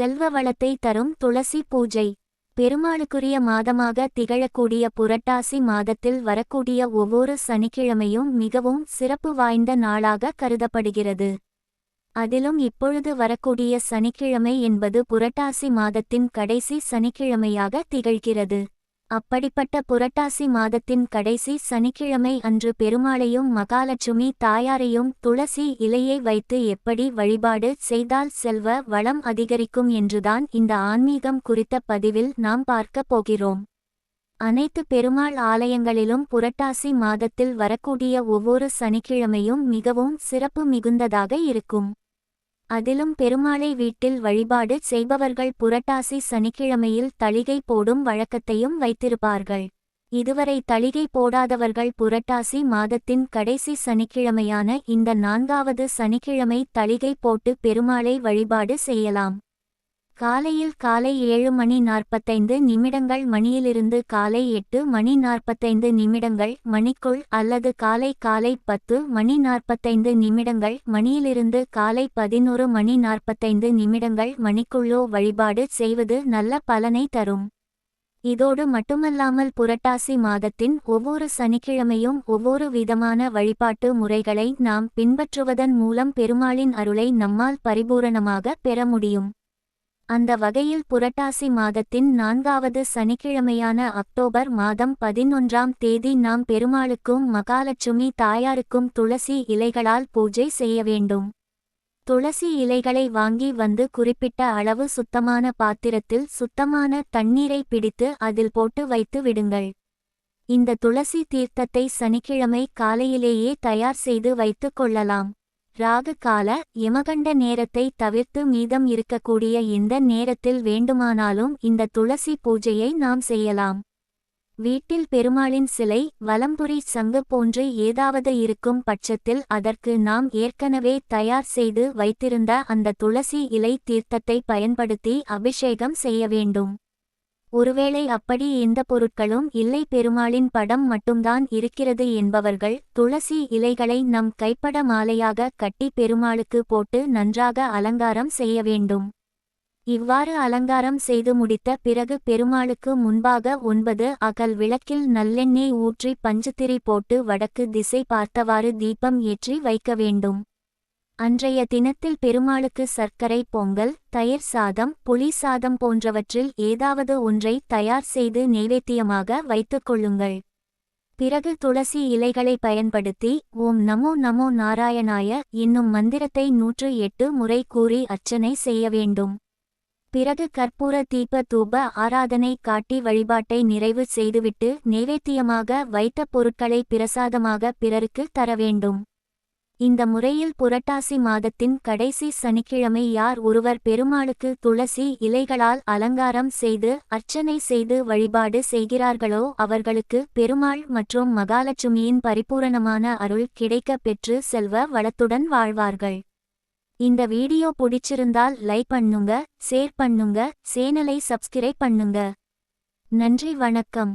செல்வ வளத்தை தரும் துளசி பூஜை. பெருமாளுக்குரிய மாதமாக திகழக்கூடிய புரட்டாசி மாதத்தில் வரக்கூடிய ஒவ்வொரு சனிக்கிழமையும் மிகவும் சிறப்பு வாய்ந்த நாளாக கருதப்படுகிறது. அதிலும் இப்பொழுது வரக்கூடிய சனிக்கிழமை என்பது புரட்டாசி மாதத்தின் கடைசி சனிக்கிழமையாக திகழ்கிறது. அப்படிப்பட்ட புரட்டாசி மாதத்தின் கடைசி சனிக்கிழமை அன்று பெருமாளையும் மகாலட்சுமி தாயாரையும் துளசி இலையை வைத்து எப்படி வழிபாடு செய்தால் செல்வ வளம் அதிகரிக்கும் என்றுதான் இந்த ஆன்மீகம் குறித்த பதிவில் நாம் பார்க்கப் போகிறோம். அனைத்து பெருமாள் ஆலயங்களிலும் புரட்டாசி மாதத்தில் வரக்கூடிய ஒவ்வொரு சனிக்கிழமையும் மிகவும் சிறப்பு மிகுந்ததாக இருக்கும். அதிலும் பெருமாளை வீட்டில் வழிபாடு செய்பவர்கள் புரட்டாசி சனிக்கிழமையில் தளிகை போடும் வழக்கத்தையும் வைத்திருப்பார்கள். இதுவரை தளிகை போடாதவர்கள் புரட்டாசி மாதத்தின் கடைசி சனிக்கிழமையான இந்த நான்காவது சனிக்கிழமை தளிகை போட்டு பெருமாளை வழிபாடு செய்யலாம். காலையில் காலை ஏழு மணி நாற்பத்தைந்து நிமிடங்கள் மணியிலிருந்து காலை எட்டு மணி நாற்பத்தைந்து நிமிடங்கள் மணிக்குள் அல்லது காலை காலை பத்து மணி நாற்பத்தைந்து நிமிடங்கள் மணியிலிருந்து காலை பதினோரு மணி நாற்பத்தைந்து நிமிடங்கள் மணிக்குள்ளோ வழிபாடு செய்வது நல்ல பலனை தரும். இதோடு மட்டுமல்லாமல் புரட்டாசி மாதத்தின் ஒவ்வொரு சனிக்கிழமையும் ஒவ்வொரு விதமான வழிபாட்டு முறைகளை நாம் பின்பற்றுவதன் மூலம் பெருமாளின் அருளை நம்மால் பரிபூரணமாக பெற முடியும். அந்த வகையில் புரட்டாசி மாதத்தின் நான்காவது சனிக்கிழமையான அக்டோபர் மாதம் பதினொன்றாம் தேதி நாம் பெருமாளுக்கும் மகாலட்சுமி தாயாருக்கும் துளசி இலைகளால் பூஜை செய்ய வேண்டும். துளசி இலைகளை வாங்கி வந்து குறிப்பிட்ட அளவு சுத்தமான பாத்திரத்தில் சுத்தமான தண்ணீரை பிடித்து அதில் போட்டு வைத்து விடுங்கள். இந்த துளசி தீர்த்தத்தை சனிக்கிழமை காலையிலேயே தயார் செய்து வைத்துக் கொள்ளலாம். ராகு கால யமகண்ட நேரத்தை தவிர்த்து மீதம் இருக்கக்கூடிய இந்த நேரத்தில் வேண்டுமானாலும் இந்த துளசி பூஜையை நாம் செய்யலாம். வீட்டில் பெருமாளின் சிலை வலம்புரி சங்கு போன்று ஏதாவது இருக்கும் பட்சத்தில் அதற்கு நாம் ஏற்கனவே தயார் செய்து வைத்திருந்த அந்த துளசி இலை தீர்த்தத்தை பயன்படுத்தி அபிஷேகம் செய்ய வேண்டும். ஒருவேளை அப்படி எந்த பொருட்களும் இல்லை பெருமாளின் படம் மட்டும்தான் இருக்கிறது என்பவர்கள் துளசி இலைகளை நம் கைப்பட மாலையாக கட்டி பெருமாளுக்கு போட்டு நன்றாக அலங்காரம் செய்ய வேண்டும். இவ்வாறு அலங்காரம் செய்து முடித்த பிறகு பெருமாளுக்கு முன்பாக ஒன்பது அகல் விளக்கில் நல்லெண்ணெய் ஊற்றி பஞ்சுத்திரி போட்டு வடக்கு திசை பார்த்தவாறு தீபம் ஏற்றி வைக்க வேண்டும். அன்றைய தினத்தில் பெருமாளுக்கு சர்க்கரை பொங்கல் தயிர் சாதம் புளி சாதம் போன்றவற்றில் ஏதாவது ஒன்றை தயார் செய்து நைவேத்தியமாக வைத்துக் கொள்ளுங்கள். பிறகு துளசி இலைகளை பயன்படுத்தி ஓம் நமோ நமோ நாராயணாய என்னும் மந்திரத்தை நூற்று எட்டு முறை கூறி அர்ச்சனை செய்ய வேண்டும். பிறகு கற்பூர தீப தூப ஆராதனை காட்டி வழிபாட்டை நிறைவு செய்துவிட்டு நைவேத்தியமாக வைத்த பொருட்களை பிரசாதமாக பிறருக்கு தர வேண்டும். இந்த முறையில் புரட்டாசி மாதத்தின் கடைசி சனிக்கிழமை யார் ஒருவர் பெருமாளுக்கு துளசி இலைகளால் அலங்காரம் செய்து அர்ச்சனை செய்து வழிபாடு செய்கிறார்களோ அவர்களுக்கு பெருமாள் மற்றும் மகாலட்சுமியின் பரிபூரணமான அருள் கிடைக்க பெற்று செல்வ வளத்துடன் வாழ்வார்கள். இந்த வீடியோ பிடிச்சிருந்தால் லைக் பண்ணுங்க ஷேர் பண்ணுங்க சேனலை சப்ஸ்கிரைப் பண்ணுங்க. நன்றி வணக்கம்.